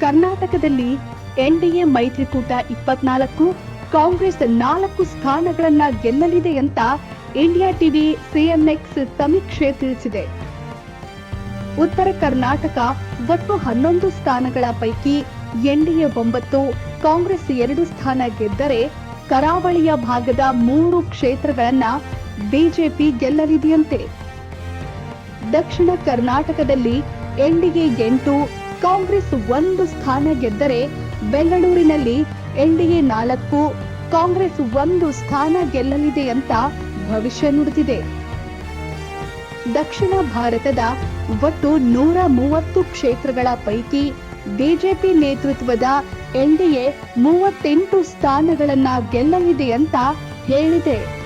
ಕರ್ನಾಟಕದಲ್ಲಿ ಎನ್ಡಿಎ ಮೈತ್ರಿಕೂಟ ಇಪ್ಪತ್ನಾಲ್ಕು, ಕಾಂಗ್ರೆಸ್ ನಾಲ್ಕು ಸ್ಥಾನಗಳನ್ನ ಗೆಲ್ಲಲಿದೆ ಅಂತ ಇಂಡಿಯಾ ಟಿವಿ ಸಿಎಂಎಕ್ಸ್ ಸಮೀಕ್ಷೆ ತಿಳಿಸಿದೆ. ಉತ್ತರ ಕರ್ನಾಟಕ ಒಟ್ಟು ಹನ್ನೊಂದು ಸ್ಥಾನಗಳ ಪೈಕಿ ಎನ್ಡಿಎ ಒಂಬತ್ತು, ಕಾಂಗ್ರೆಸ್ ಎರಡು ಸ್ಥಾನ ಗೆದ್ದರೆ ಕರಾವಳಿಯ ಭಾಗದ ಮೂರು ಕ್ಷೇತ್ರಗಳನ್ನ ಬಿಜೆಪಿ ಗೆಲ್ಲಲಿದೆಯಂತೆ. ದಕ್ಷಿಣ ಕರ್ನಾಟಕದಲ್ಲಿ ಎನ್ಡಿಎ ಎಂಟು ಕಾಂಗ್ರೆಸ್ ಒಂದು ಸ್ಥಾನ ಗೆದ್ದರೆ ಬೆಂಗಳೂರಿನಲ್ಲಿ ಎನ್ಡಿಎ ನಾಲ್ಕು, ಕಾಂಗ್ರೆಸ್ ಒಂದು ಸ್ಥಾನ ಗೆಲ್ಲಲಿದೆ ಅಂತ ಭವಿಷ್ಯ ನುಡಿದಿದೆ. ದಕ್ಷಿಣ ಭಾರತದ ಒಟ್ಟು ನೂರ ಮೂವತ್ತು ಕ್ಷೇತ್ರಗಳ ಪೈಕಿ ಬಿಜೆಪಿ ನೇತೃತ್ವದ ಎನ್ಡಿಎ ಮೂವತ್ತೆಂಟು ಸ್ಥಾನಗಳನ್ನ ಗೆಲ್ಲಲಿದೆ ಅಂತ ಹೇಳಿದೆ.